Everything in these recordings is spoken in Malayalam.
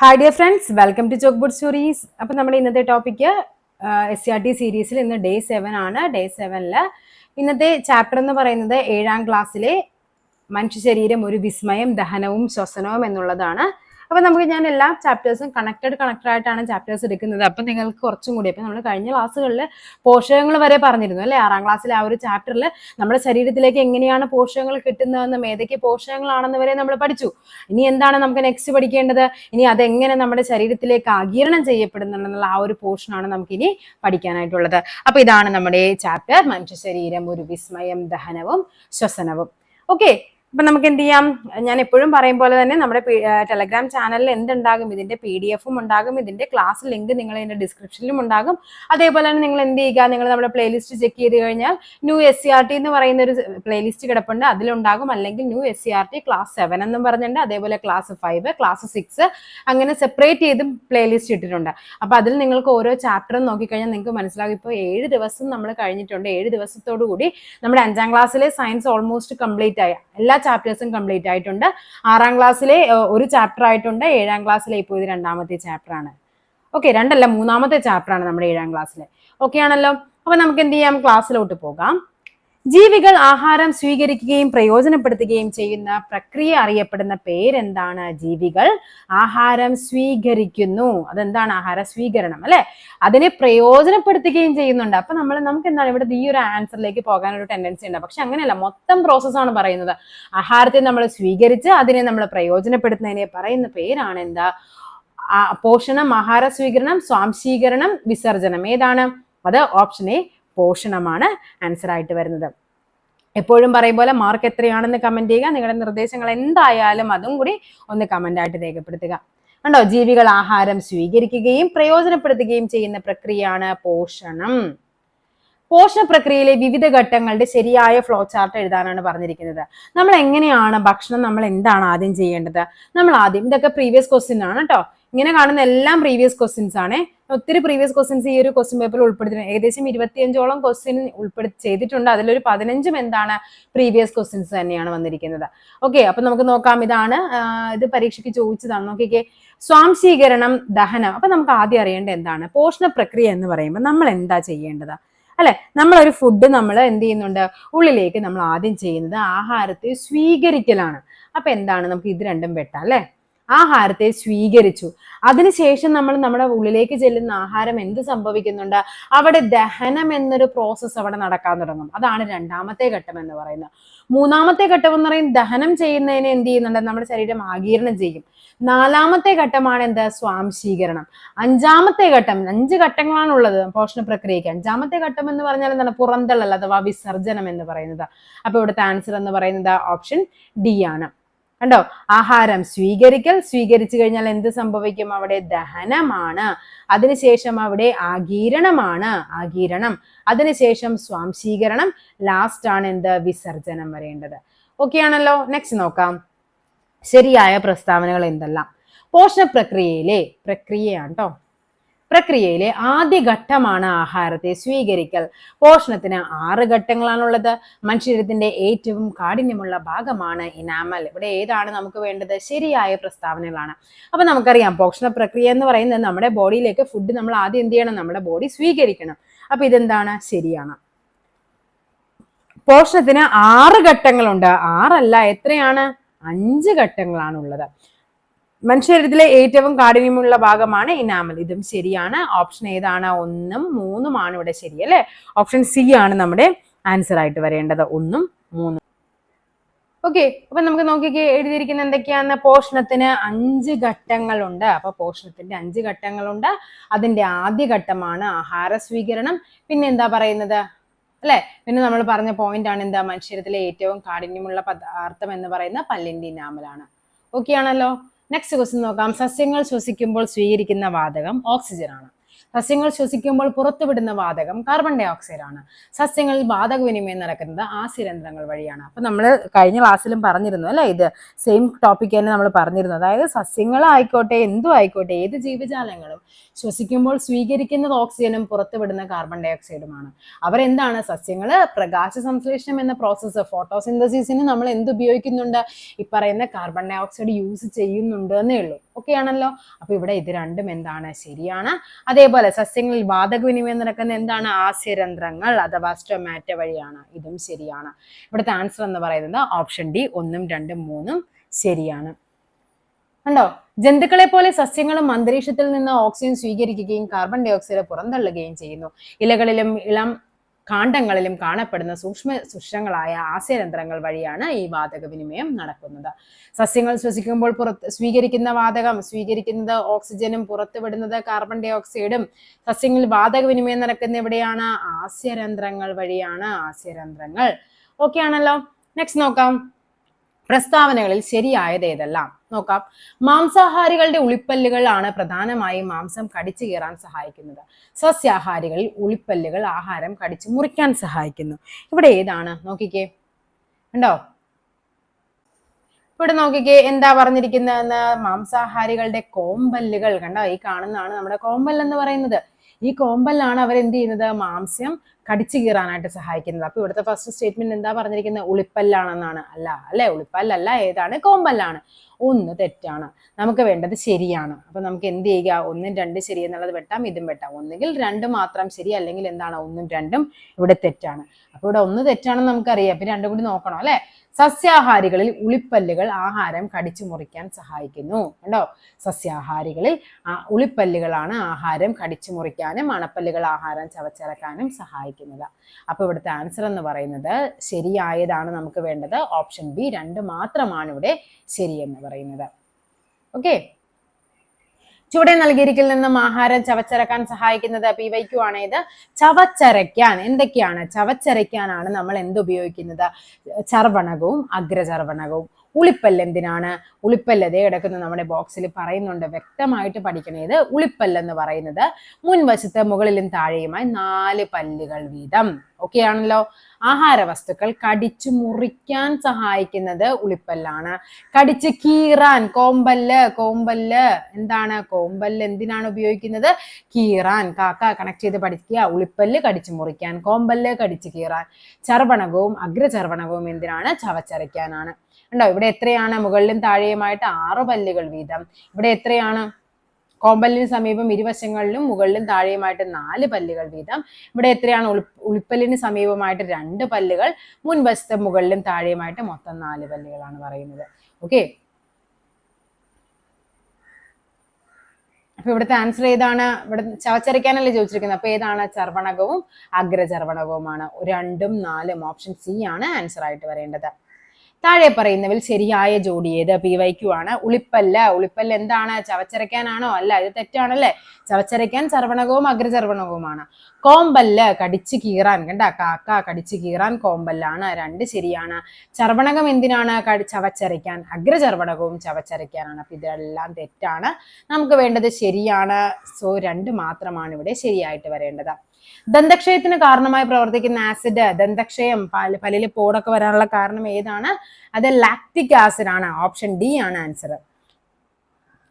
Hi dear friends welcome to chalk bud stories അപ്പം നമ്മുടെ ഇന്നത്തെ topic S C R T സീരീസിൽ ഇന്ന് ഡേ സെവൻ ആണ്. ഡേ സെവനിൽ ഇന്നത്തെ ചാപ്റ്റർ എന്ന് പറയുന്നത് ഏഴാം ക്ലാസ്സിലെ മനുഷ്യ ശരീരം ഒരു വിസ്മയം ദഹനവും ശ്വസനവും എന്നുള്ളതാണ്. അപ്പം നമുക്ക് ഞാൻ എല്ലാ ചാപ്റ്റേഴ്സും കണക്റ്റഡ് കണക്റ്റഡ് ആയിട്ടാണ് ചാപ്റ്റേഴ്സ് എടുക്കുന്നത്. അപ്പം നിങ്ങൾക്ക് കുറച്ചും കൂടി അപ്പം നമ്മൾ കഴിഞ്ഞ ക്ലാസ്സുകളിൽ പോഷകങ്ങൾ വരെ പറഞ്ഞിരുന്നു അല്ലേ? ആറാം ക്ലാസ്സിലെ ആ ഒരു ചാപ്റ്ററിൽ നമ്മുടെ ശരീരത്തിലേക്ക് എങ്ങനെയാണ് പോഷകങ്ങൾ കിട്ടുന്നതെന്നും ഏതൊക്കെ പോഷകങ്ങളാണെന്ന് വരെ നമ്മൾ പഠിച്ചു. ഇനി എന്താണ് നമുക്ക് നെക്സ്റ്റ് പഠിക്കേണ്ടത്? ഇനി അതെങ്ങനെ നമ്മുടെ ശരീരത്തിലേക്ക് ആഗിരണം ചെയ്യപ്പെടുന്നുണ്ടെന്നുള്ള ആ ഒരു പോർഷനാണ് നമുക്ക് ഇനി പഠിക്കാനായിട്ടുള്ളത്. അപ്പൊ ഇതാണ് നമ്മുടെ ചാപ്റ്റർ മനുഷ്യ ശരീരം ഒരു വിസ്മയം ദഹനവും ശ്വസനവും. ഓക്കെ അപ്പൊ നമുക്ക് എന്ത് ചെയ്യാം? ഞാൻ എപ്പോഴും പറയും പോലെ തന്നെ നമ്മുടെ ടെലഗ്രാം ചാനലിൽ എന്തുണ്ടാകും? ഇതിന്റെ പി ഡി എഫും ഉണ്ടാകും. ഇതിന്റെ ക്ലാസ് ലിങ്ക് നിങ്ങൾ ഇതിന്റെ ഡിസ്ക്രിപ്ഷനിലും ഉണ്ടാകും. അതേപോലെ തന്നെ നിങ്ങൾ എന്ത് ചെയ്യുക? നിങ്ങൾ നമ്മുടെ പ്ലേലിസ്റ്റ് ചെക്ക് ചെയ്ത് കഴിഞ്ഞാൽ new S C R T എന്ന് പറയുന്ന ഒരു പ്ലേലിസ്റ്റ് കിടപ്പുണ്ട്. അതിലുണ്ടാകും അല്ലെങ്കിൽ new S C R T class seven എന്നും പറഞ്ഞിട്ടുണ്ട്. അതേപോലെ ക്ലാസ് ഫൈവ് ക്ലാസ് സിക്സ് അങ്ങനെ സെപ്പറേറ്റ് ചെയ്തും പ്ലേലിസ്റ്റ് ഇട്ടിട്ടുണ്ട്. അപ്പൊ അതിൽ നിങ്ങൾക്ക് ഓരോ ചാപ്റ്ററും നോക്കിക്കഴിഞ്ഞാൽ നിങ്ങൾക്ക് മനസ്സിലാകും. ഇപ്പോൾ ഏഴ് ദിവസം നമ്മൾ കഴിഞ്ഞിട്ടുണ്ട്. ഏഴ് ദിവസത്തോടു കൂടി നമ്മുടെ അഞ്ചാം ക്ലാസ്സിലെ സയൻസ് ഓൾമോസ്റ്റ് കംപ്ലീറ്റ് ആയ. എല്ലാ ചാപ്റ്റേഴ്സും കംപ്ലീറ്റ് ആയിട്ടുണ്ട്. ആറാം ക്ലാസ്സിലെ ഒരു ചാപ്റ്റർ ആയിട്ടുണ്ട്. ഏഴാം ക്ലാസ്സിലെ ഇപ്പോൾ ഇത് രണ്ടാമത്തെ ചാപ്റ്റർ ആണ്. ഓക്കെ രണ്ടല്ല മൂന്നാമത്തെ ചാപ്റ്റർ ആണ് നമ്മുടെ ഏഴാം ക്ലാസ്സിലെ ഓക്കെ ആണല്ലോ? അപ്പൊ നമുക്ക് എന്ത് ചെയ്യാം? ക്ലാസ്സിലോട്ട് പോകാം. ജീവികൾ ആഹാരം സ്വീകരിക്കുകയും പ്രയോജനപ്പെടുത്തുകയും ചെയ്യുന്ന പ്രക്രിയ അറിയപ്പെടുന്ന പേരെന്താണ്? ജീവികൾ ആഹാരം സ്വീകരിക്കുന്നു. അതെന്താണ്? ആഹാര സ്വീകരണം അല്ലെ? അതിനെ പ്രയോജനപ്പെടുത്തുകയും ചെയ്യുന്നുണ്ട്. അപ്പൊ നമ്മൾ നമുക്ക് എന്താണ് ഇവിടെ ഈ ഒരു ആൻസറിലേക്ക് പോകാൻ ഒരു ടെൻഡൻസി ഉണ്ട്. പക്ഷെ അങ്ങനെയല്ല മൊത്തം പ്രോസസ്സാണ് പറയുന്നത്. ആഹാരത്തെ നമ്മൾ സ്വീകരിച്ച് അതിനെ നമ്മൾ പ്രയോജനപ്പെടുത്തുന്നതിനെ പറയുന്ന പേരാണ് എന്താ? പോഷണം ആഹാര സ്വീകരണം സ്വാംശീകരണം വിസർജനം. ഏതാണ്? അത് ഓപ്ഷൻ എ പോഷണമാണ് ആൻസർ ആയിട്ട് വരുന്നത്. എപ്പോഴും പറയും പോലെ മാർക്ക് എത്രയാണെന്ന് കമന്റ് ചെയ്യുക നിങ്ങളുടെ നിർദ്ദേശങ്ങൾ എന്തായാലും അതും കൂടി ഒന്ന് കമന്റ് ആയിട്ട് രേഖപ്പെടുത്തുക. കണ്ടോ? ജീവികൾ ആഹാരം സ്വീകരിക്കുകയും പ്രയോജനപ്പെടുത്തുകയും ചെയ്യുന്ന പ്രക്രിയയാണ് പോഷണം. പോഷണ പ്രക്രിയയിലെ വിവിധ ഘട്ടങ്ങളുടെ ശരിയായ ഫ്ലോ ചാർട്ട് എഴുതാനാണ് പറഞ്ഞിരിക്കുന്നത്. നമ്മൾ എങ്ങനെയാണ് ഭക്ഷണം നമ്മൾ എന്താണ് ആദ്യം ചെയ്യേണ്ടത്? നമ്മൾ ആദ്യം ഇതൊക്കെ പ്രീവിയസ് ക്വസ്റ്റ്യൻ ആണ് കേട്ടോ ഇങ്ങനെ കാണുന്ന എല്ലാം പ്രീവിയസ് ക്വസ്റ്റ്യൻസ് ആണ്. ഒത്തിരി പ്രീവിയസ് ക്വസ്റ്റ്യൻസ് ഈ ഒരു ക്വസ്റ്റ്യൻ പേപ്പറിൽ ഉൾപ്പെടുത്തിയിട്ടുണ്ട് ഏകദേശം ഇരുപത്തിയഞ്ചോളം ക്വസ്റ്റ്യൻ ഉൾപ്പെടുത്തി ചെയ്തിട്ടുണ്ട്. അതിലൊരു പതിനഞ്ചും എന്താണ് പ്രീവിയസ് ക്വസ്റ്റ്യൻസ് തന്നെയാണ് വന്നിരിക്കുന്നത്. ഓക്കെ അപ്പൊ നമുക്ക് നോക്കാം ഇതാണ് ഇത് പരീക്ഷയ്ക്ക് ചോദിച്ചതാണ്. നോക്കിക്കേ. സ്വാംശീകരണം ദഹനം. അപ്പൊ നമുക്ക് ആദ്യം അറിയേണ്ടത് എന്താണ്? പോഷണ പ്രക്രിയ എന്ന് പറയുമ്പോൾ നമ്മൾ എന്താ ചെയ്യേണ്ടത്? അല്ലെ? നമ്മളൊരു ഫുഡ് നമ്മൾ എന്ത് ചെയ്യുന്നുണ്ട്? ഉള്ളിലേക്ക് നമ്മൾ ആദ്യം ചെയ്യുന്നത് ആഹാരത്തെ സ്വീകരിക്കലാണ്. അപ്പൊ എന്താണ്? നമുക്ക് ഇത് രണ്ടും വെട്ടാം അല്ലെ? ആഹാരത്തെ സ്വീകരിച്ചു. അതിനുശേഷം നമ്മൾ നമ്മുടെ ഉള്ളിലേക്ക് ചെല്ലുന്ന ആഹാരം എന്ത് സംഭവിക്കുന്നുണ്ട്? അവിടെ ദഹനം എന്നൊരു പ്രോസസ്സ് അവിടെ നടക്കാൻ തുടങ്ങും. അതാണ് രണ്ടാമത്തെ ഘട്ടം എന്ന് പറയുന്നത്. മൂന്നാമത്തെ ഘട്ടം എന്ന് പറയുന്നത് ദഹനം ചെയ്യുന്നതിന് എന്ത് ചെയ്യുന്നുണ്ട്? നമ്മുടെ ശരീരം ആകീരണം ചെയ്യും. നാലാമത്തെ ഘട്ടമാണ് എന്താ? സ്വാംശീകരണം. അഞ്ചാമത്തെ ഘട്ടം അഞ്ച് ഘട്ടങ്ങളാണ് ഉള്ളത് പോഷണ പ്രക്രിയയ്ക്ക്. അഞ്ചാമത്തെ ഘട്ടം എന്ന് പറഞ്ഞാൽ എന്താണ്? പുറന്തള്ളൽ അഥവാ വിസർജനം എന്ന് പറയുന്നത്. അപ്പൊ ഇവിടുത്തെ ആൻസർ എന്ന് പറയുന്നത് ഓപ്ഷൻ ഡി ആണ്. കണ്ടോ? ആഹാരം സ്വീകരിക്കൽ സ്വീകരിച്ചു കഴിഞ്ഞാൽ എന്ത് സംഭവിക്കും? അവിടെ ദഹനമാണ്. അതിനുശേഷം അവിടെ ആകീരണമാണ് ആകീരണം അതിനുശേഷം സ്വാംശീകരണം. ലാസ്റ്റ് ആണ് എന്ത്? വിസർജനം വരേണ്ടത്. ഓക്കെ ആണല്ലോ? നെക്സ്റ്റ് നോക്കാം. ശരിയായ പ്രസ്താവനകൾ എന്തെല്ലാം? പോഷണ പ്രക്രിയയിലെ പ്രക്രിയയാണ് കേട്ടോ പ്രക്രിയയിലെ ആദ്യ ഘട്ടമാണ് ആഹാരത്തെ സ്വീകരിക്കൽ. പോഷണത്തിന് ആറ് ഘട്ടങ്ങളാണുള്ളത്. മനുഷ്യരത്തിന്റെ ഏറ്റവും കാഠിന്യമുള്ള ഭാഗമാണ് ഇനാമൽ. ഇവിടെ ഏതാണ് നമുക്ക് വേണ്ടത്? ശരിയായ പ്രസ്താവനകളാണ്. അപ്പൊ നമുക്കറിയാം പോഷണ പ്രക്രിയ എന്ന് പറയുന്നത് നമ്മുടെ ബോഡിയിലേക്ക് ഫുഡ് നമ്മൾ ആദ്യം എന്ത് ചെയ്യണം? നമ്മുടെ ബോഡി സ്വീകരിക്കണം. അപ്പൊ ഇതെന്താണ്? ശരിയാണ്. പോഷണത്തിന് ആറ് ഘട്ടങ്ങളുണ്ട്. ആറല്ല എത്രയാണ്? അഞ്ച് ഘട്ടങ്ങളാണ് ഉള്ളത് മനുഷ്യരത്തിലെ ഏറ്റവും കാഠിന്യമുള്ള ഭാഗമാണ് ഇനാമൽ ഇതും ശരിയാണ്. ഓപ്ഷൻ ഏതാണ്? ഒന്നും മൂന്നുമാണ് ഇവിടെ ശരി അല്ലെ? ഓപ്ഷൻ സി ആണ് നമ്മുടെ ആൻസർ ആയിട്ട് വരേണ്ടത്. ഒന്നും മൂന്നും. ഓക്കെ അപ്പൊ നമുക്ക് നോക്കിക്കേ എഴുതിയിരിക്കുന്ന എന്തൊക്കെയാണ്? പോഷണത്തിന് അഞ്ച് ഘട്ടങ്ങളുണ്ട്. അപ്പൊ പോഷണത്തിന്റെ അഞ്ച് ഘട്ടങ്ങളുണ്ട്. അതിന്റെ ആദ്യ ഘട്ടമാണ് ആഹാര സ്വീകരണം. പിന്നെ എന്താ പറയുന്നത്? അല്ലെ? പിന്നെ നമ്മൾ പറഞ്ഞ പോയിന്റ് ആണ് എന്താ? മനുഷ്യരത്തിലെ ഏറ്റവും കാഠിന്യമുള്ള പദാർത്ഥം എന്ന് പറയുന്ന പല്ലിന്റെ ഇനാമലാണ് ഓക്കെ ആണല്ലോ? നെക്സ്റ്റ് ക്വസ്റ്റ്യൻ നോക്കാം. സസ്യങ്ങൾ ശ്വസിക്കുമ്പോൾ സ്വീകരിക്കുന്ന വാതകം ഓക്സിജൻ ആണ് സസ്യങ്ങൾ ശ്വസിക്കുമ്പോൾ പുറത്തുവിടുന്ന വാതകം കാർബൺ ഡൈ ഓക്സൈഡ് ആണ്. സസ്യങ്ങളിൽ വാതക വിനിമയം നടക്കുന്നത് ആസ്യരന്ധ്രങ്ങൾ വഴിയാണ്. അപ്പൊ നമ്മൾ കഴിഞ്ഞ ക്ലാസ്സിലും പറഞ്ഞിരുന്നു അല്ലെ? ഇത് സെയിം ടോപ്പിക് തന്നെ നമ്മൾ പറഞ്ഞിരുന്നു. അതായത് സസ്യങ്ങളായിക്കോട്ടെ എന്തും ആയിക്കോട്ടെ ഏത് ജീവജാലങ്ങളും ശ്വസിക്കുമ്പോൾ സ്വീകരിക്കുന്നത് ഓക്സിജനും പുറത്തുവിടുന്ന കാർബൺ ഡൈ ഓക്സൈഡുമാണ് അവരെന്താണ്? സസ്യങ്ങൾ പ്രകാശ സംശ്ലേഷണം എന്ന പ്രോസസ്സ് ഫോട്ടോസിന്തസിസിന് നമ്മൾ എന്ത് ഉപയോഗിക്കുന്നുണ്ട്? ഈ പറയുന്ന കാർബൺ ഡൈ ഓക്സൈഡ് യൂസ് ചെയ്യുന്നുണ്ട് എന്നേ ഉള്ളൂ. ഓക്കെ ആണല്ലോ? അപ്പൊ ഇവിടെ ഇത് രണ്ടും എന്താണ്? ശരിയാണ്. അതേപോലെ സസ്യങ്ങളിൽ വാതക വിനിമയം നടക്കുന്ന എന്താണ്? ആസ്യരന്ധ്രങ്ങൾ അഥവാ സ്റ്റൊമാറ്റ വഴിയാണ്. ഇതും ശരിയാണ്. ഇവിടുത്തെ ആൻസർ എന്ന് പറയുന്നത് ഓപ്ഷൻ ഡി ഒന്നും രണ്ടും മൂന്നും ശരിയാണ്. കണ്ടോ? ജന്തുക്കളെ പോലെ സസ്യങ്ങളും അന്തരീക്ഷത്തിൽ നിന്ന് ഓക്സിജൻ സ്വീകരിക്കുകയും കാർബൺ ഡൈ ഓക്സൈഡ് പുറന്തള്ളുകയും ചെയ്യുന്നു. ഇലകളിലും ഇളം കാണ്ഡങ്ങളിലും കാണപ്പെടുന്ന സൂക്ഷ്മ സുഷങ്ങളായ ആസ്യരന്ധ്രങ്ങൾ വഴിയാണ് ഈ വാതക വിനിമയം നടക്കുന്നത്. സസ്യങ്ങൾ ശ്വസിക്കുമ്പോൾ പുറത്ത് സ്വീകരിക്കുന്ന വാതകം സ്വീകരിക്കുന്നത് ഓക്സിജനും പുറത്തുവിടുന്നത് കാർബൺ ഡൈ ഓക്സൈഡും സസ്യങ്ങളിൽ വാതക വിനിമയം നടക്കുന്ന എവിടെയാണ്? ആസ്യരന്ധ്രങ്ങൾ വഴിയാണ് ആസ്യരന്ധ്രങ്ങൾ. ഓക്കെ ആണല്ലോ. നെക്സ്റ്റ് നോക്കാം. പ്രസ്താവനകളിൽ ശരിയായത് ഏതെല്ലാം നോക്കാം. മാംസാഹാരികളുടെ ഉളിപ്പല്ലുകളാണ് പ്രധാനമായും മാംസം കടിച്ചു കീറാൻ സഹായിക്കുന്നത്. സസ്യാഹാരികളിൽ ഉളിപ്പല്ലുകൾ ആഹാരം കടിച്ചു മുറിക്കാൻ സഹായിക്കുന്നു. ഇവിടെ ഏതാണ്? നോക്കിക്കേ. ഉണ്ടോ ഇവിടെ നോക്കിക്കേ എന്താ പറഞ്ഞിരിക്കുന്നതെന്ന്? മാംസാഹാരികളുടെ കോമ്പല്ലുകൾ. കണ്ടോ? ഈ കാണുന്നതാണ് നമ്മുടെ കോമ്പൽ എന്ന് പറയുന്നത്. ഈ കോമ്പലിലാണ് അവർ എന്ത് ചെയ്യുന്നത്? മാംസ്യം കടിച്ചു കീറാനായിട്ട് സഹായിക്കുന്നത്. അപ്പൊ ഇവിടുത്തെ ഫസ്റ്റ് സ്റ്റേറ്റ്മെന്റ് എന്താ പറഞ്ഞിരിക്കുന്നത്? ഉളിപ്പല്ലാണെന്നാണ്. അല്ല അല്ലെ? ഉളിപ്പല്ലല്ല ഏതാണ്? കോമ്പല്ലാണ്. ഒന്ന് തെറ്റാണ്. നമുക്ക് വേണ്ടത് ശരിയാണ്. അപ്പൊ നമുക്ക് എന്ത് ചെയ്യുക? ഒന്നും രണ്ട് ശരി എന്നുള്ളത് വെട്ടാം ഇതും വെട്ടാം. ഒന്നുകിൽ രണ്ട് മാത്രം ശരി അല്ലെങ്കിൽ എന്താണ്? ഒന്നും രണ്ടും ഇവിടെ തെറ്റാണ്. അപ്പൊ ഇവിടെ ഒന്ന് തെറ്റാണെന്ന് നമുക്കറിയാം. പിന്നെ രണ്ടും കൂടി നോക്കണം അല്ലെ? സസ്യാഹാരികളിൽ ഉളിപ്പല്ലുകൾ ആഹാരം കടിച്ചു മുറിക്കാൻ സഹായിക്കുന്നു. കണ്ടോ? സസ്യാഹാരികളിൽ ഉളിപ്പല്ലുകളാണ് ആഹാരം കടിച്ചു മുറിക്കാനും അണപ്പല്ലുകൾ ആഹാരം ചവച്ചിറക്കാനും സഹായിക്കുന്നത്. അപ്പൊ ഇവിടുത്തെ ആൻസർ എന്ന് പറയുന്നത് ശരിയായതാണ് നമുക്ക് വേണ്ടത്. ഓപ്ഷൻ ബി രണ്ട് മാത്രമാണ് ഇവിടെ ശരിയെന്ന് പറയുന്നത്. ഓക്കെ ചുവടെ നൽകിയിരിക്കൽ നിന്നും ആഹാരം ചവച്ചരക്കാൻ സഹായിക്കുന്നത് പി വൈക്കു ആണ് ഇത് ചവച്ചരയ്ക്കാൻ എന്തൊക്കെയാണ്? ചവച്ചരയ്ക്കാനാണ് നമ്മൾ എന്ത് ഉപയോഗിക്കുന്നത്? ചർവണകവും അഗ്രചർവണകവും. ഉളിപ്പല്ല് എന്തിനാണ്? ഉളിപ്പല്ല് അതേ കിടക്കുന്ന നമ്മുടെ ബോക്സിൽ പറയുന്നുണ്ട്. വ്യക്തമായിട്ട് പഠിക്കണേത് ഉളിപ്പല്ല് എന്ന് പറയുന്നത് മുൻവശത്ത് മുകളിലും താഴെയുമായി നാല് പല്ലുകൾ വീതം. ഓക്കെ ആണല്ലോ? ആഹാര വസ്തുക്കൾ കടിച്ചു മുറിക്കാൻ സഹായിക്കുന്നത് ഉളിപ്പല്ലാണ്. കടിച്ച് കീറാൻ കോമ്പല്ല് കോമ്പല്ല് എന്താണ്? കോമ്പല്ല് എന്തിനാണ് ഉപയോഗിക്കുന്നത്? കീറാൻ. കാക്ക കണക്ട് ചെയ്ത് പഠിക്കുക. ഉളിപ്പല്ല് കടിച്ചു മുറിക്കാൻ കോമ്പല്ല് കടിച്ചു കീറാൻ. ചർവണകവും അഗ്രചർവണകവും എന്തിനാണ്? ചവച്ചരയ്ക്കാനാണ്. ഉണ്ടോ ഇവിടെ എത്രയാണ്? മുകളിലും താഴെയുമായിട്ട് ആറ് പല്ലുകൾ വീതം. ഇവിടെ എത്രയാണ്? കോമ്പല്ലിന് സമീപം ഇരുവശങ്ങളിലും മുകളിലും താഴെയുമായിട്ട് നാല് പല്ലുകൾ വീതം. ഇവിടെ എത്രയാണ്? ഉൾപ്പല്ലിന് സമീപമായിട്ട് രണ്ട് പല്ലുകൾ മുൻവശത്തെ മുകളിലും താഴെയുമായിട്ട് മൊത്തം നാല് പല്ലുകളാണ് പറയുന്നത്. ഓക്കെ അപ്പൊ ഇവിടുത്തെ ആൻസർ ഏതാണ്? ഇവിടെ ചവച്ചരയ്ക്കാനല്ലേ ചോദിച്ചിരിക്കുന്നത്. അപ്പൊ ഏതാണ്? ചർവണകവും അഗ്രചർവണകവുമാണ്. രണ്ടും നാലും ഓപ്ഷൻ സി ആണ് ആൻസർ ആയിട്ട് വരേണ്ടത്. താഴെ പറയുന്നതിൽ ശരിയായ ജോഡി ഏത്? പി വൈ ക്യു ആണ്. ഉളിപ്പല്ല. ഉളിപ്പല്ല എന്താണ്? ചവച്ചരയ്ക്കാനാണോ? അല്ല ഇത് തെറ്റാണല്ലേ? ചവച്ചരയ്ക്കാൻ ചർവണകവും അഗ്രചർവണകവുമാണ്. കോമ്പല്ല് കടിച്ചു കീറാൻ കണ്ട? കാക്ക കടിച്ചു കീറാൻ കോമ്പല്ലാണ്. രണ്ട് ശരിയാണ്. ചർവണകം എന്തിനാണ്? കടി ചവച്ചരയ്ക്കാൻ. അഗ്രചർവണകവും ചവച്ചരയ്ക്കാനാണ്. അപ്പൊ ഇതെല്ലാം തെറ്റാണ്. നമുക്ക് വേണ്ടത് ശരിയാണ്. സോ രണ്ട് മാത്രമാണ് ഇവിടെ ശരിയായിട്ട് വരേണ്ടത്. ദന്തക്ഷയത്തിന് കാരണമായി പ്രവർത്തിക്കുന്ന ആസിഡ് ദന്തക്ഷയം പല പല്ലിൽ പോടൊക്കെ വരാനുള്ള കാരണം ഏതാണ്? അത് ലാക്റ്റിക് ആസിഡ് ആണ്. ഓപ്ഷൻ ഡി ആണ് ആൻസർ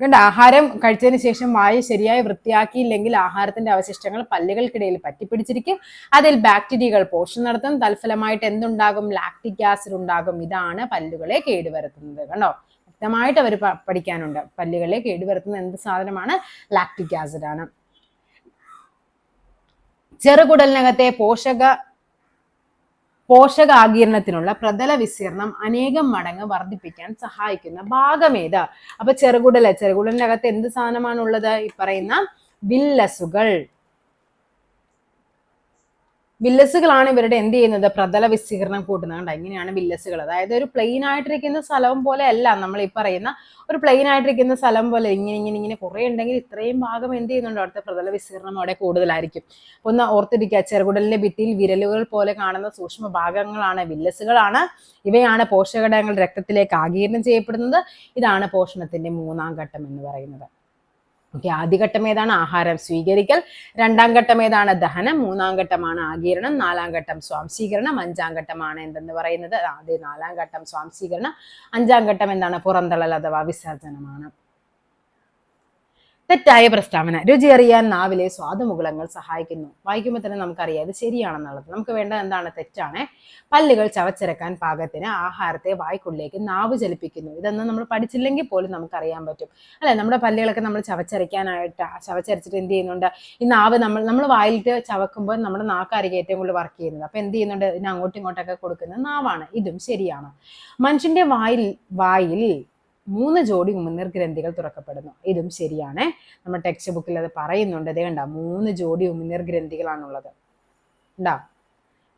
കണ്ട? ആഹാരം കഴിച്ചതിന് ശേഷം വായു ശരിയായി വൃത്തിയാക്കിയില്ലെങ്കിൽ ആഹാരത്തിന്റെ അവശിഷ്ടങ്ങൾ പല്ലുകൾക്കിടയിൽ പറ്റിപ്പിടിച്ചിരിക്കും. അതിൽ ബാക്ടീരിയകൾ പോഷണം നടത്തും. തൽഫലമായിട്ട് എന്തുണ്ടാകും? ലാക്റ്റിക് ആസിഡ് ഉണ്ടാകും. ഇതാണ് പല്ലുകളെ കേടുവരുത്തുന്നത്. കണ്ടോ? വ്യക്തമായിട്ട് അവർ പഠിക്കാനുണ്ട്. പല്ലുകളെ കേടുവരുത്തുന്ന എന്ത് സാധനമാണ്? ലാക്റ്റിക് ആസിഡ് ആണ്. ചെറുകുടലിനകത്തെ പോഷക പോഷകാകീരണത്തിനുള്ള പ്രതല വിസ്തീർണം അനേകം മടങ്ങ് വർദ്ധിപ്പിക്കാൻ സഹായിക്കുന്ന ഭാഗമേത് അപ്പൊ ചെറുകുടൽ ചെറുകുടലിനകത്ത് എന്ത് സാധനമാണുള്ളത്? ഈ പറയുന്ന വില്ലസുകൾ. വില്ലസുകളാണ് ഇവരുടെ എന്ത് ചെയ്യുന്നത്? പ്രതല വിസ്തീർണം കൂട്ടുന്നത് കണ്ടോ ഇങ്ങനെയാണ് വില്ലസുകൾ. അതായത് ഒരു പ്ലെയിൻ ആയിട്ടിരിക്കുന്ന സ്ഥലം പോലെ അല്ല. നമ്മൾ ഈ പറയുന്ന ഒരു പ്ലെയിൻ ആയിട്ടിരിക്കുന്ന സ്ഥലം പോലെ ഇങ്ങനെ ഇങ്ങനെ ഇങ്ങനെ കുറേ ഉണ്ടെങ്കിൽ ഇത്രയും ഭാഗം എന്ത് ചെയ്യുന്നുണ്ട്? അവിടുത്തെ പ്രതല വിസ്തീർണം അവിടെ കൂടുതലായിരിക്കും. ഒന്ന് ഓർത്തിരിക്കുക ചെറുകുടലിന്റെ ഭിത്തിയിൽ വിരലുകൾ പോലെ കാണുന്ന സൂക്ഷ്മ ഭാഗങ്ങളാണ് വില്ലസുകളാണ്. ഇവയാണ് പോഷകഘടകങ്ങൾ രക്തത്തിലേക്ക് ആഗീരണം ചെയ്യപ്പെടുന്നത്. ഇതാണ് പോഷണത്തിന്റെ മൂന്നാം ഘട്ടം എന്ന് പറയുന്നത്. ഓക്കെ ആദ്യഘട്ടം ഏതാണ് ആഹാരം സ്വീകരിക്കൽ രണ്ടാം ഘട്ടം ഏതാണ് ദഹനം മൂന്നാം ഘട്ടമാണ് ആകീരണം നാലാം ഘട്ടം സ്വാംശീകരണം അഞ്ചാം ഘട്ടമാണ് എന്തെന്ന് പറയുന്നത്? ആദ്യ നാലാം ഘട്ടം സ്വാംശീകരണം അഞ്ചാം ഘട്ടം എന്താണ്? പുറന്തള്ളൽ അഥവാ വിസർജനമാണ്. തെറ്റായ പ്രസ്താവന. രുചി അറിയാൻ നാവിലെ സ്വാദമുകുളങ്ങൾ സഹായിക്കുന്നു. വായിക്കുമ്പോൾ തന്നെ നമുക്കറിയാം ഇത് ശരിയാണെന്നുള്ളത്. നമുക്ക് വേണ്ടത് എന്താണ്? തെറ്റാണ്. പല്ലുകൾ ചവച്ചിറക്കാൻ പാകത്തിന് ആഹാരത്തെ വായ്ക്കുള്ളിലേക്ക് നാവ് ചലിപ്പിക്കുന്നു. ഇതൊന്നും നമ്മൾ പഠിച്ചില്ലെങ്കിൽ പോലും നമുക്കറിയാൻ പറ്റും. അല്ലെ? നമ്മുടെ പല്ലുകളൊക്കെ നമ്മൾ ചവച്ചരയ്ക്കാനായിട്ട് ചവച്ചരച്ചിട്ട് എന്ത് ചെയ്യുന്നുണ്ട്? ഈ നാവ് നമ്മൾ നമ്മൾ വായിലിട്ട് ചവക്കുമ്പോൾ നമ്മുടെ നാക്കായിരിക്കും ഏറ്റവും കൂടുതൽ വർക്ക് ചെയ്യുന്നത്. അപ്പൊ എന്ത് ചെയ്യുന്നുണ്ട്? ഇതിന് അങ്ങോട്ടും ഇങ്ങോട്ടൊക്കെ കൊടുക്കുന്നത് നാവാണ്. ഇതും ശരിയാണ്. മനുഷ്യന്റെ വായിൽ വായിൽ മൂന്ന് ജോഡി ഉമിനീർ ഗ്രന്ഥികൾ തുറക്കപ്പെടുന്നു. ഇതും ശരിയാണ്. നമ്മുടെ ടെക്സ്റ്റ് ബുക്കിൽ അത് പറയുന്നുണ്ട്. അതേ കണ്ട മൂന്ന് ജോഡി ഉമിനീർ ഗ്രന്ഥികളാണുള്ളത്. ഉണ്ടാ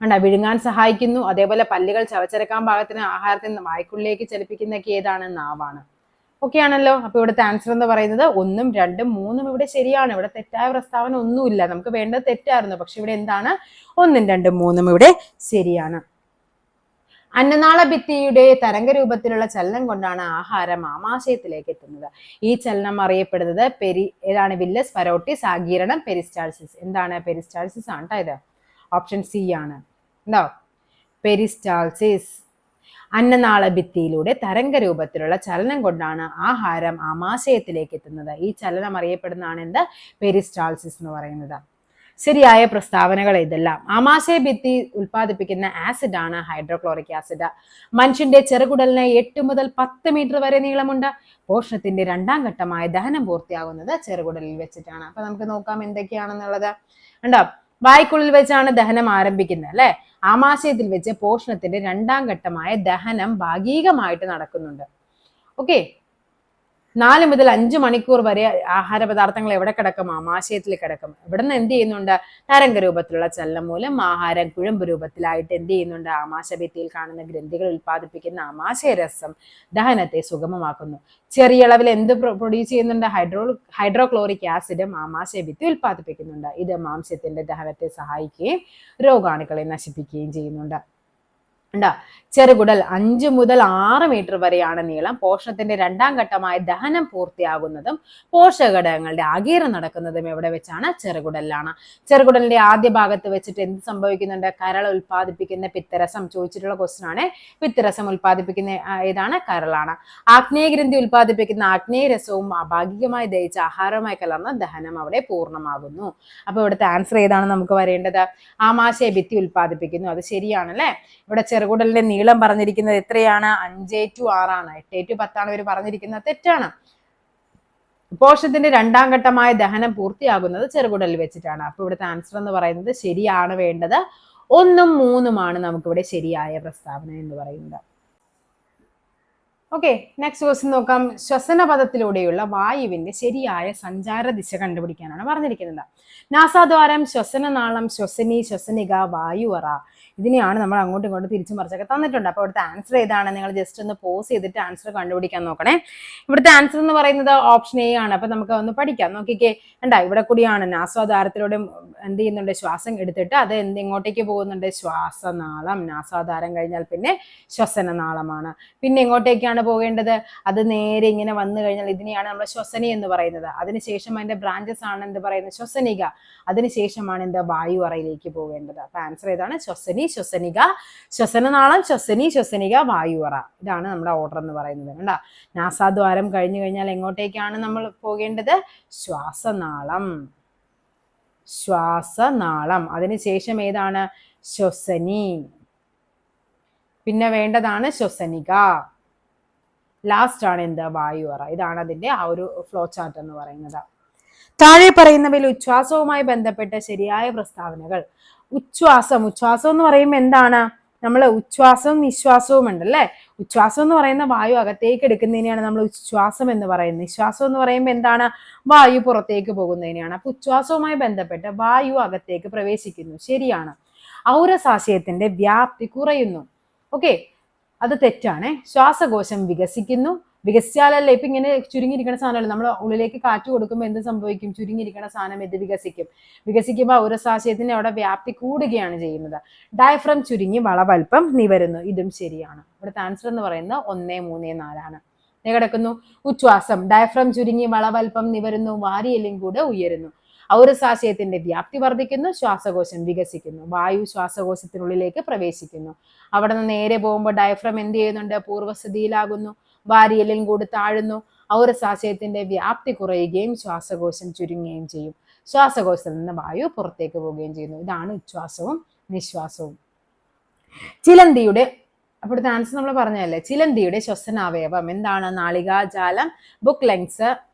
കണ്ട? വിഴുങ്ങാൻ സഹായിക്കുന്നു. അതേപോലെ പല്ലുകൾ ചവച്ചരക്കാൻ ഭാഗത്തിന് ആഹാരത്തിൽ നിന്ന് വായ്ക്കുള്ളിലേക്ക് ചലിപ്പിക്കുന്നൊക്കെ ഏതാണ്? നാവാണ്. ഓക്കെ ആണല്ലോ? അപ്പൊ ഇവിടുത്തെ ആൻസർ എന്ന് പറയുന്നത് ഒന്നും രണ്ടും മൂന്നും ഇവിടെ ശരിയാണ്. ഇവിടെ തെറ്റായ പ്രസ്താവന ഒന്നുമില്ല. നമുക്ക് വേണ്ടത് തെറ്റായിരുന്നു. പക്ഷെ ഇവിടെ എന്താണ്? ഒന്നും രണ്ടും മൂന്നും ഇവിടെ ശരിയാണ്. അന്നനാള ഭിത്തിയുടെ തരംഗരൂപത്തിലുള്ള ചലനം കൊണ്ടാണ് ആഹാരം ആമാശയത്തിലേക്ക് എത്തുന്നത്. ഈ ചലനം അറിയപ്പെടുന്നത് പെരി ഏതാണ്? വില്ലസ് പരോട്ടിസ് ആഗീരണം പെരിസ്റ്റാൾസിസ്. എന്താണ് പെരിസ്റ്റാൾസിസ് ആണ് ഇത്? ഓപ്ഷൻ സി ആണ്. എന്താ പെരിസ്റ്റാൾസിസ്. അന്നനാള ഭിത്തിയിലൂടെ തരംഗരൂപത്തിലുള്ള ചലനം കൊണ്ടാണ് ആഹാരം ആമാശയത്തിലേക്ക് എത്തുന്നത്. ഈ ചലനം അറിയപ്പെടുന്നതാണ് എന്ത്? പെരിസ്റ്റാൾസിസ് എന്ന് പറയുന്നത്. ശരിയായ പ്രസ്താവനകൾ ഇതെല്ലാം. ആമാശയ ഭിത്തി ഉൽപ്പാദിപ്പിക്കുന്ന ആസിഡ് ആണ് ഹൈഡ്രോക്ലോറിക് ആസിഡ് മനുഷ്യന്റെ ചെറുകുടലിന് എട്ട് മുതൽ പത്ത് മീറ്റർ വരെ നീളമുണ്ട്. പോഷണത്തിന്റെ രണ്ടാം ഘട്ടമായ ദഹനം പൂർത്തിയാകുന്നത് ചെറുകുടലിൽ വെച്ചിട്ടാണ്. അപ്പൊ നമുക്ക് നോക്കാം എന്തൊക്കെയാണെന്നുള്ളത്. ഉണ്ടോ വായ്ക്കുള്ളിൽ വെച്ചാണ് ദഹനം ആരംഭിക്കുന്നത് അല്ലെ? ആമാശയത്തിൽ വെച്ച് പോഷണത്തിന്റെ രണ്ടാം ഘട്ടമായ ദഹനം ഭാഗികമായിട്ട് നടക്കുന്നുണ്ട്. ഓക്കെ. നാല് മുതൽ അഞ്ച് മണിക്കൂർ വരെ ആഹാര പദാർത്ഥങ്ങൾ എവിടെ കിടക്കും? ആമാശയത്തിൽ കിടക്കും. ഇവിടെ നിന്ന് എന്ത് ചെയ്യുന്നുണ്ട്? തരംഗ രൂപത്തിലുള്ള ചലനം മൂലം ആഹാരം കുഴമ്പ് രൂപത്തിലായിട്ട് എന്ത് ചെയ്യുന്നുണ്ട്? ആമാശഭിത്തിയിൽ കാണുന്ന ഗ്രന്ഥികൾ ഉൽപ്പാദിപ്പിക്കുന്ന ആമാശയരസം ദഹനത്തെ സുഗമമാക്കുന്നു. ചെറിയ അളവിൽ എന്ത് പ്രൊഡ്യൂസ് ചെയ്യുന്നുണ്ട്? ഹൈഡ്രോ ഹൈഡ്രോക്ലോറിക് ആസിഡും ആമാശയഭിത്തി ഉൽപ്പാദിപ്പിക്കുന്നുണ്ട്. ഇത് മാംസ്യത്തിന്റെ ദഹനത്തെ സഹായിക്കുകയും രോഗാണുക്കളെ നശിപ്പിക്കുകയും ചെയ്യുന്നുണ്ട്. ഉണ്ടാ? ചെറുകുടൽ അഞ്ച് മുതൽ ആറ് മീറ്റർ വരെയാണ് നീളം. പോഷണത്തിന്റെ രണ്ടാം ഘട്ടമായ ദഹനം പൂർത്തിയാകുന്നതും പോഷകഘടകങ്ങളുടെ ആഗീരം നടക്കുന്നതും എവിടെ വെച്ചാണ്? ചെറുകുടലിലാണ്. ചെറുകുടലിന്റെ ആദ്യ ഭാഗത്ത് വെച്ചിട്ട് എന്ത് സംഭവിക്കുന്നുണ്ട്? കരൾ ഉൽപ്പാദിപ്പിക്കുന്ന പിത്തരസം ചോദിച്ചിട്ടുള്ള ക്വസ്റ്റൻ ആണ്. പിത്തരസം ഉൽപ്പാദിപ്പിക്കുന്ന ഏതാണ്? കരളാണ്. ആഗ്നേയഗ്രന്ഥി ഉൽപ്പാദിപ്പിക്കുന്ന ആഗ്നേയരസവും ഭാഗികമായി ദഹിച്ച ആഹാരവുമായി കലർന്ന ദഹനം അവിടെ പൂർണമാകുന്നു. അപ്പൊ ഇവിടുത്തെ ആൻസർ ഏതാണ് നമുക്ക് വരേണ്ടത്? ആമാശയ ഭിത്തി ഉൽപ്പാദിപ്പിക്കുന്നു. അത് ശരിയാണല്ലേ? ഇവിടെ ചെറുകുടലിന്റെ നീളം പറഞ്ഞിരിക്കുന്നത് എത്രയാണ്? അഞ്ചേ ടു ആറാണ്. എട്ടേ ടു പത്താണ് ഇവർ പറഞ്ഞിരിക്കുന്നത്. തെറ്റാണ്. പോഷണത്തിന്റെ രണ്ടാം ഘട്ടമായ ദഹനം പൂർത്തിയാകുന്നത് ചെറുകുടലിൽ വെച്ചിട്ടാണ്. അപ്പൊ ഇവിടുത്തെ ആൻസർ എന്ന് പറയുന്നത് ശരിയാണ് വേണ്ടത്. ഒന്നും മൂന്നുമാണ് നമുക്കിവിടെ ശരിയായ പ്രസ്താവന എന്ന് പറയുന്നത്. ഓക്കെ നെക്സ്റ്റ് ക്വസ്റ്റ്യൻ നോക്കാം. ശ്വസന പദത്തിലൂടെയുള്ള വായുവിന്റെ ശരിയായ സഞ്ചാര ദിശ കണ്ടുപിടിക്കാനാണ് പറഞ്ഞിരിക്കുന്നത്. നാസാദ്വാരം ശ്വസനനാളം ശ്വസനി ശ്വസനിക വായുവറ. ഇതിനെയാണ് നമ്മൾ അങ്ങോട്ടും ഇങ്ങോട്ടും തിരിച്ചു മറിച്ചൊക്കെ തന്നിട്ടുണ്ട്. അപ്പോൾ ഇവിടുത്തെ ആൻസർ ഏതാണ്? നിങ്ങൾ ജസ്റ്റ് ഒന്ന് പോസ് ചെയ്തിട്ട് ആൻസർ കണ്ടുപിടിക്കാൻ നോക്കണേ. ഇവിടുത്തെ ആൻസർ എന്ന് പറയുന്നത് ഓപ്ഷൻ എ ആണ്. അപ്പൊ നമുക്ക് ഒന്ന് പഠിക്കാം. നോക്കിക്കേ. കണ്ടാ? ഇവിടെ കൂടിയാണ്. നാസാദ്വാരത്തിലൂടെ എന്ത് ചെയ്യുന്നുണ്ട്? ശ്വാസം എടുത്തിട്ട് അത് എന്ത് ഇങ്ങോട്ടേക്ക് പോകുന്നുണ്ട്? ശ്വാസനാളം. നാസാദ്വാരം കഴിഞ്ഞാൽ പിന്നെ ശ്വസനനാളമാണ്. പിന്നെ എങ്ങോട്ടേക്കാണ് പോകേണ്ടത്? അത് നേരെ ഇങ്ങനെ വന്നു കഴിഞ്ഞാൽ ഇതിനെയാണ് നമ്മൾ ശ്വസനി എന്ന് പറയുന്നത്. അതിനുശേഷം അതിന്റെ ബ്രാഞ്ചസ് ആണ് എന്ത് പറയുന്നത്? ശ്വസനിക. അതിനുശേഷമാണ് എന്താ? വായു അറയിലേക്ക് പോകേണ്ടത്. അപ്പൊ ആൻസർ ഏതാണ്? ശ്വസനി ശ്വസനിക. ശ്വസനനാളം ശ്വസനി ശ്വസനിക വായുവറ. ഇതാണ് നമ്മുടെ ഓർഡർ എന്ന് പറയുന്നത് കണ്ടാ? നാസാദ്വാരം കഴിഞ്ഞു കഴിഞ്ഞാൽ എങ്ങോട്ടേക്കാണ് നമ്മൾ പോകേണ്ടത്? ശ്വാസനാളം. ശ്വാസനാളം. അതിനുശേഷം ഏതാണ്? ശ്വസനി. പിന്നെ വേണ്ടതാണ് ശ്വസനിക. ലാസ്റ്റ് ആണ് എന്ത് വായുവറ ഇതാണ് അതിന്റെ ആ ഒരു ഫ്ലോ ചാർട്ട് എന്ന് പറയുന്നത്. താഴെ പറയുന്നവയിൽ ഉച്ഛ്വാസവുമായി ബന്ധപ്പെട്ട ശരിയായ പ്രസ്താവനകൾ. ഉച്ഛ്വാസം ഉച്ഛ്വാസം എന്ന് പറയുമ്പോൾ എന്താണ്? നമ്മൾ ഉച്ഛ്വാസവും നിശ്വാസവും ഉണ്ട് ഉണ്ടല്ലേ? ഉച്ഛ്വാസം എന്ന് പറയുന്ന വായു അകത്തേക്ക് എടുക്കുന്നതിനെയാണ് നമ്മൾ ഉച്ഛ്വാസം എന്ന് പറയുന്നത്. നിശ്വാസം എന്ന് പറയുമ്പോൾ എന്താണ്? വായു പുറത്തേക്ക് പോകുന്നതിനെയാണ്. അപ്പൊ ഉച്ഛ്വാസവുമായി ബന്ധപ്പെട്ട് വായു അകത്തേക്ക് പ്രവേശിക്കുന്നു. ശരിയാണ്. ഔരസാശയത്തിന്റെ വ്യാപ്തി കുറയുന്നു. ഓക്കെ അത് തെറ്റാണ്. ശ്വാസകോശം വികസിക്കുന്നു. വികസിച്ചാലല്ലേ ഇപ്പൊ ഇങ്ങനെ ചുരുങ്ങിയിരിക്കുന്ന സാധനമല്ല? നമ്മൾ ഉള്ളിലേക്ക് കാറ്റ് കൊടുക്കുമ്പോൾ എന്ത് സംഭവിക്കും? ചുരുങ്ങിയിരിക്കുന്ന സാധനം ഇത് വികസിക്കും. വികസിക്കുമ്പോൾ ഔരസാശയത്തിന്റെ അവിടെ വ്യാപ്തി കൂടുകയാണ് ചെയ്യുന്നത്. ഡയഫ്രം ചുരുങ്ങി വളവൽപ്പം നിവരുന്നു. ഇതും ശരിയാണ്. ഇവിടുത്തെ ആൻസർ എന്ന് പറയുന്നത് ഒന്നേ മൂന്നേ നാലാണ്. കിടക്കുന്നു. ഉച്ഛ്വാസം. ഡയഫ്രം ചുരുങ്ങി വളവൽപ്പം നിവരുന്നു. വാരിയെല്ലും കൂടെ ഉയരുന്നു. ഔരസാശയത്തിന്റെ വ്യാപ്തി വർദ്ധിക്കുന്നു ശ്വാസകോശം വികസിക്കുന്നു വായു ശ്വാസകോശത്തിനുള്ളിലേക്ക് പ്രവേശിക്കുന്നു. അവിടെ നിന്ന് നേരെ പോകുമ്പോൾ ഡയഫ്രം എന്ത് ചെയ്യുന്നുണ്ട്? പൂർവസ്ഥിതിയിലാകുന്നു വാരിയലിൽ കൂടി താഴുന്നു ഔരസാശയത്തിന്റെ വ്യാപ്തി കുറയുകയും ശ്വാസകോശം ചുരുങ്ങുകയും ചെയ്യും. ശ്വാസകോശത്തിൽ നിന്ന് വായു പുറത്തേക്ക് പോവുകയും ചെയ്യുന്നു. ഇതാണ് ഉച്ഛ്വാസവും നിശ്വാസവും. ചിലന്തിയുടെ അപ്പോഴത്തെ ആൻസർ നമ്മൾ പറഞ്ഞതല്ലേ? ചിലന്തിയുടെ ശ്വസനാവയവം. എന്താണ് നാളികാജാലം? ബുക്ക് ലെങ്സ്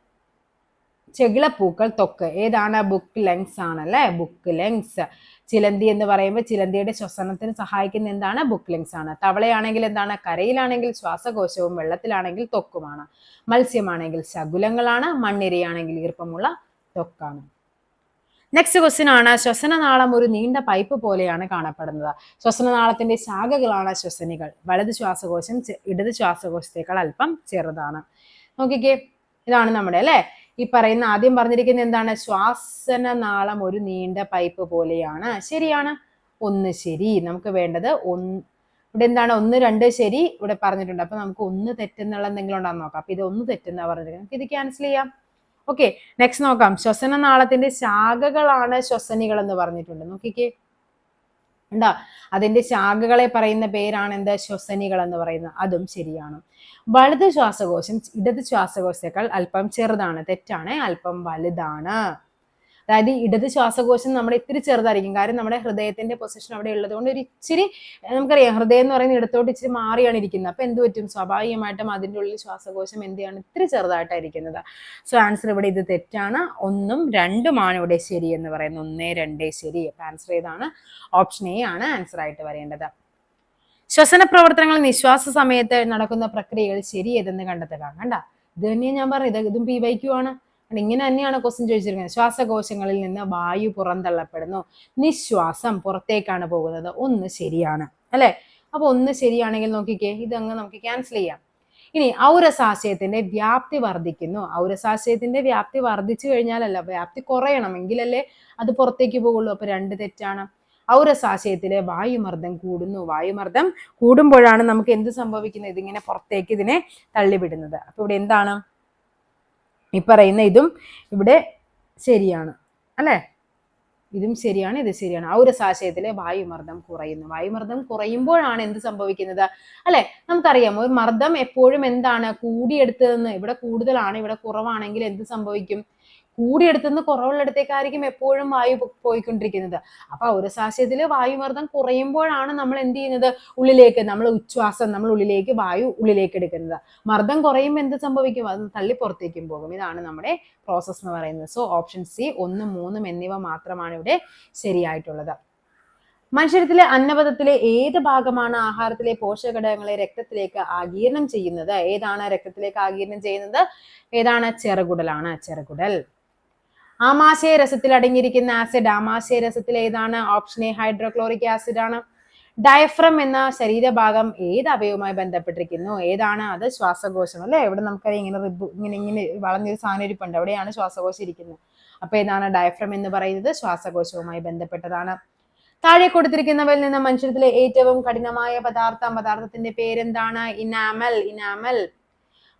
ചെകിളപ്പൂക്കൾ തൊക്ക്. ഏതാണ് ബുക്ക് ലെങ്സ് ആണല്ലേ? ബുക്ക് ലെങ്സ് ചിലന്തി എന്ന് പറയുമ്പോൾ ചിലന്തിയുടെ ശ്വസനത്തിന് സഹായിക്കുന്ന എന്താണ്? ബുക്ക് ലെങ്സ് ആണ്. തവളയാണെങ്കിൽ എന്താണ്? കരയിലാണെങ്കിൽ ശ്വാസകോശവും വെള്ളത്തിലാണെങ്കിൽ തൊക്കുമാണ്. മത്സ്യമാണെങ്കിൽ ശകുലങ്ങളാണ് മണ്ണിരയാണെങ്കിൽ ഈർപ്പമുള്ള തൊക്കാണ്. നെക്സ്റ്റ് ക്വസ്റ്റ്യൻ ആണ്. ശ്വസനനാളം ഒരു നീണ്ട പൈപ്പ് പോലെയാണ് കാണപ്പെടുന്നത്. ശ്വസനനാളത്തിന്റെ ശാഖകളാണ് ശ്വസനികൾ. വലത് ശ്വാസകോശം ഇടത് ശ്വാസകോശത്തേക്കാൾ അല്പം ചെറുതാണ്. നോക്കിക്കേ. ഇതാണ് നമ്മുടെ അല്ലേ? ഈ പറയുന്ന ആദ്യം പറഞ്ഞിരിക്കുന്ന എന്താണ്? ശ്വാസന നാളം ഒരു നീണ്ട പൈപ്പ് പോലെയാണ്. ശരിയാണ്? ഒന്ന് ശരി. നമുക്ക് വേണ്ടത് ഒന്ന് ഇവിടെ എന്താണ്? ഒന്ന് രണ്ട് ശരി ഇവിടെ പറഞ്ഞിട്ടുണ്ട്. അപ്പൊ നമുക്ക് ഒന്ന് തെറ്റെന്നുള്ള എന്തെങ്കിലും ഉണ്ടോ നോക്കാം. അപ്പൊ ഇത് ഒന്ന് തെറ്റെന്നാ പറഞ്ഞിരിക്കുന്നത്. നമുക്ക് ഇത് ക്യാൻസൽ ചെയ്യാം. ഓക്കെ നെക്സ്റ്റ് നോക്കാം. ശ്വസന നാളത്തിന്റെ ശാഖകളാണ് ശ്വസനികൾ എന്ന് പറഞ്ഞിട്ടുണ്ട്. നോക്കിക്കേ. ഉണ്ടാ? അതിന്റെ ശാഖകളെ പറയുന്ന പേരാണ് എന്ത് ശ്വസനികൾ എന്ന് പറയുന്നത്. അതും ശരിയാണ്. വലത് ശ്വാസകോശം ഇടത് ശ്വാസകോശത്തേക്കാൾ അല്പം ചെറുതാണ്. തെറ്റാണ് അല്പം വലുതാണ്. അതായത് ഇടത് ശ്വാസകോശം നമ്മുടെ ഇത്തിരി ചെറുതായിരിക്കും. കാരണം നമ്മുടെ ഹൃദയത്തിന്റെ പൊസിഷൻ അവിടെ ഉള്ളത് കൊണ്ട് ഒരു ഇച്ചിരി നമുക്കറിയാം ഹൃദയം എന്ന് പറയുന്ന ഇടത്തോട്ട് ഇച്ചിരി മാറിയാണ് ഇരിക്കുന്നത്. അപ്പൊ എന്ത് പറ്റും? സ്വാഭാവികമായിട്ടും അതിന്റെ ഉള്ളിൽ ശ്വാസകോശം എന്ത് ചെയ്യാണ് ഇത്തിരി ചെറുതായിട്ടായിരിക്കുന്നത്. സോ ആൻസർ ഇവിടെ ഇത് തെറ്റാണ്. ഒന്നും രണ്ടുമാണ് ഇവിടെ ശരി എന്ന് പറയുന്നത്. ഒന്നേ രണ്ടേ ശരി. അപ്പൊ ആൻസർ ഏതാണ്? ഓപ്ഷൻ എ ആണ് ആൻസർ ആയിട്ട് വരേണ്ടത്. ശ്വസന പ്രവർത്തനങ്ങൾ നിശ്വാസ സമയത്ത് നടക്കുന്ന പ്രക്രിയകൾ ശരി ഏതെന്ന് കണ്ടെത്തുക. കണ്ട? ഇത് തന്നെയാണ് ഞാൻ പറഞ്ഞത്. ഇതും പി വൈ ക്യു ആണ്. കണ്ടോ, ഇങ്ങനെ തന്നെയാണ് ക്വസ്റ്റ്യൻ ചോദിച്ചിരിക്കുന്നത്. ശ്വാസകോശങ്ങളിൽ നിന്ന് വായു പുറന്തള്ളപ്പെടുന്നു. നിശ്വാസം പുറത്തേക്കാണ് പോകുന്നത്. ഒന്ന് ശരിയാണ്. അല്ലേ? അപ്പോൾ ഒന്ന് ശരിയാണെങ്കിൽ നോക്കിക്കേ ഇതങ്ങ് നമുക്ക് ക്യാൻസൽ ചെയ്യാം. ഇനി ഔരസാശയത്തിന്റെ വ്യാപ്തി വർദ്ധിക്കുന്നു. ഔരസാശയത്തിന്റെ വ്യാപ്തി വർദ്ധിച്ചു കഴിഞ്ഞാലല്ല വ്യാപ്തി കുറയണം എങ്കിലല്ലേ അത് പുറത്തേക്ക് പോകുള്ളൂ? അപ്പൊ രണ്ട് തെറ്റാണ്. ഔരസാശയത്തിലെ വായുമർദ്ദം കൂടുന്നു. വായുമർദ്ദം കൂടുമ്പോഴാണ് നമുക്ക് എന്ത് സംഭവിക്കുന്നത്? ഇതിങ്ങനെ പുറത്തേക്ക് ഇതിനെ തള്ളിവിടുന്നത്. അപ്പൊ ഇവിടെ എന്താണ്? ഈ പറയുന്ന ഇതും ഇവിടെ ശരിയാണ് അല്ലേ? ഇതും ശരിയാണ് ഇത് ശരിയാണ്. ആ ഒരു ഔരസാശയത്തിലെ വായുമർദ്ദം കുറയുന്നു. വായുമർദ്ദം കുറയുമ്പോഴാണ് എന്ത് സംഭവിക്കുന്നത് അല്ലെ? നമുക്കറിയാം ഒരു മർദ്ദം എപ്പോഴും എന്താണ്? കൂടിയെടുത്തതെന്ന്. ഇവിടെ കൂടുതലാണ് ഇവിടെ കുറവാണെങ്കിൽ എന്ത് സംഭവിക്കും? കൂടിയെടുത്തുനിന്ന് കുറവുള്ളിടത്തേക്കായിരിക്കും എപ്പോഴും വായു പോയിക്കൊണ്ടിരിക്കുന്നത്. അപ്പൊ ഒരു സാഹചര്യത്തിൽ വായുമർദ്ദം കുറയുമ്പോഴാണ് നമ്മൾ എന്ത് ചെയ്യുന്നത്? ഉള്ളിലേക്ക് നമ്മൾ ഉച്ഛ്വാസം നമ്മൾ ഉള്ളിലേക്ക് വായു ഉള്ളിലേക്ക് എടുക്കുന്നത്. മർദ്ദം കുറയുമ്പോൾ എന്ത് സംഭവിക്കും? അത് തള്ളി പുറത്തേക്കും പോകും. ഇതാണ് നമ്മുടെ പ്രോസസ്സ് എന്ന് പറയുന്നത്. സോ ഓപ്ഷൻ സി ഒന്നും മൂന്നും എന്നിവ മാത്രമാണ് ഇവിടെ ശരിയായിട്ടുള്ളത്. മനുഷ്യരത്തിലെ അന്നപഥത്തിലെ ഏത് ഭാഗമാണ് ആഹാരത്തിലെ പോഷകഘടകങ്ങളെ രക്തത്തിലേക്ക് ആഗീരണം ചെയ്യുന്നത്? ഏതാണ് രക്തത്തിലേക്ക് ആഗീരണം ചെയ്യുന്നത്? ഏതാണ് ചെറുകുടലാണ്? ചെറുകുടൽ. ആമാശയ രസത്തിൽ അടങ്ങിയിരിക്കുന്ന ആസിഡ് ആമാശയ രസത്തിൽ ഏതാണ്? ഓപ്ഷൻ എ ഹൈഡ്രോക്ലോറിക് ആസിഡ് ആണ്. ഡയഫ്രം എന്ന ശരീരഭാഗം ഏത് അവയവുമായി ബന്ധപ്പെട്ടിരിക്കുന്നു? ഏതാണ്? അത് ശ്വാസകോശം അല്ലെ? ഇവിടെ നമുക്കറിയാം ഇങ്ങനെ റിബ് ഇങ്ങനെ ഇങ്ങനെ വളഞ്ഞൊരു സാധനം ഇരിപ്പുണ്ട്. അവിടെയാണ് ശ്വാസകോശം ഇരിക്കുന്നത്. അപ്പൊ ഏതാണ്? ഡയഫ്രം എന്ന് പറയുന്നത് ശ്വാസകോശവുമായി ബന്ധപ്പെട്ടതാണ്. താഴെ കൊടുത്തിരിക്കുന്നവയിൽ നിന്ന് മനുഷ്യരത്തിലെ ഏറ്റവും കഠിനമായ പദാർത്ഥം പദാർത്ഥത്തിന്റെ പേരെന്താണ്? ഇനാമൽ ഇനാമൽ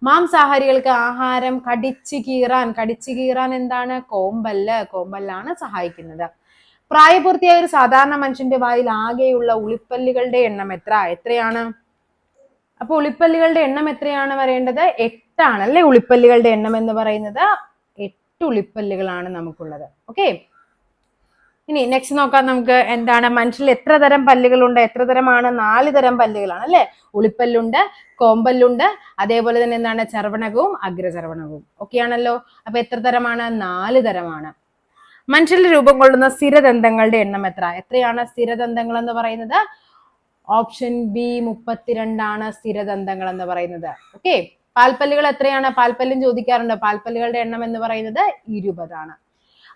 മാംസാഹാരികൾക്ക് ആഹാരം കടിച്ചു കീറാൻ കടിച്ചു കീറാൻ എന്താണ്? കോമ്പല്ല്. കോമ്പല്ലാണ് സഹായിക്കുന്നത്. പ്രായപൂർത്തിയായ ഒരു സാധാരണ മനുഷ്യന്റെ വായിൽ ആകെയുള്ള ഉളിപ്പല്ലുകളുടെ എണ്ണം എത്ര? എത്രയാണ്? അപ്പൊ ഉളിപ്പല്ലുകളുടെ എണ്ണം എത്രയാണ് വരേണ്ടത് എട്ടാണ് അല്ലെ ഉളിപ്പല്ലുകളുടെ എണ്ണം എന്ന് പറയുന്നത്? എട്ട് ഉളിപ്പല്ലുകളാണ് നമുക്കുള്ളത്. ഓക്കെ? ഇനി നെക്സ്റ്റ് നോക്കാം നമുക്ക് എന്താണ് മനുഷ്യരിൽ എത്ര തരം പല്ലുകളുണ്ട് എത്ര തരമാണ് നാല് തരം പല്ലുകളാണ് അല്ലെ? ഉളിപ്പല്ലുണ്ട് കോമ്പല്ലുണ്ട് അതേപോലെ തന്നെ എന്താണ്? ചർവണകവും അഗ്രചർവണകവും ഒക്കെയാണല്ലോ അപ്പൊ എത്ര തരമാണ്? നാല് തരമാണ്. മനുഷ്യരിൽ രൂപം കൊള്ളുന്ന സ്ഥിരദന്തങ്ങളുടെ എണ്ണം എത്ര? എത്രയാണ് സ്ഥിരദന്തങ്ങൾ എന്ന് പറയുന്നത്? ഓപ്ഷൻ ബി മുപ്പത്തിരണ്ടാണ് സ്ഥിരദന്തങ്ങൾ എന്ന് പറയുന്നത്. ഓക്കെ പാൽപ്പല്ലുകൾ എത്രയാണ്? പാൽപ്പല്ലും ചോദിക്കാറുണ്ട്. പാൽപ്പല്ലുകളുടെ എണ്ണം എന്ന് പറയുന്നത് ഇരുപതാണ്.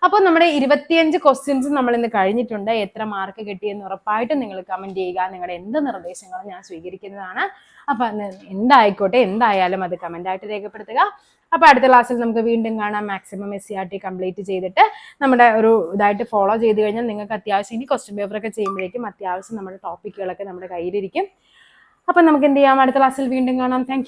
അപ്പോൾ നമ്മുടെ ഇരുപത്തിയഞ്ച് ക്വസ്റ്റ്യൻസ് നമ്മൾ ഇന്ന് കഴിഞ്ഞിട്ടുണ്ട്. എത്ര മാർക്ക് കിട്ടിയെന്ന് ഉറപ്പായിട്ടും നിങ്ങൾ കമന്റ് ചെയ്യുക. നിങ്ങളുടെ എന്ത് നിർദ്ദേശങ്ങളും ഞാൻ സ്വീകരിക്കുന്നതാണ്. അപ്പൊ ന- എന്തായിക്കോട്ടെ എന്തായാലും അത് കമന്റ് ആയിട്ട് രേഖപ്പെടുത്തുക. അപ്പൊ അടുത്ത ക്ലാസ്സിൽ നമുക്ക് വീണ്ടും കാണാം. Maximum S C R T complete ചെയ്തിട്ട് നമ്മുടെ ഒരു ഇതായിട്ട് ഫോളോ ചെയ്ത് കഴിഞ്ഞാൽ നിങ്ങൾക്ക് അത്യാവശ്യം ഇനി ക്വസ്റ്റ്യൻ പേപ്പർ ഒക്കെ ചെയ്യുമ്പോഴേക്കും അത്യാവശ്യം നമ്മുടെ ടോപ്പിക്കുകളൊക്കെ നമ്മുടെ കയ്യിലിരിക്കും. അപ്പൊ നമുക്ക് എന്ത് ചെയ്യാം? അടുത്ത ക്ലാസ്സിൽ വീണ്ടും കാണാം. താങ്ക്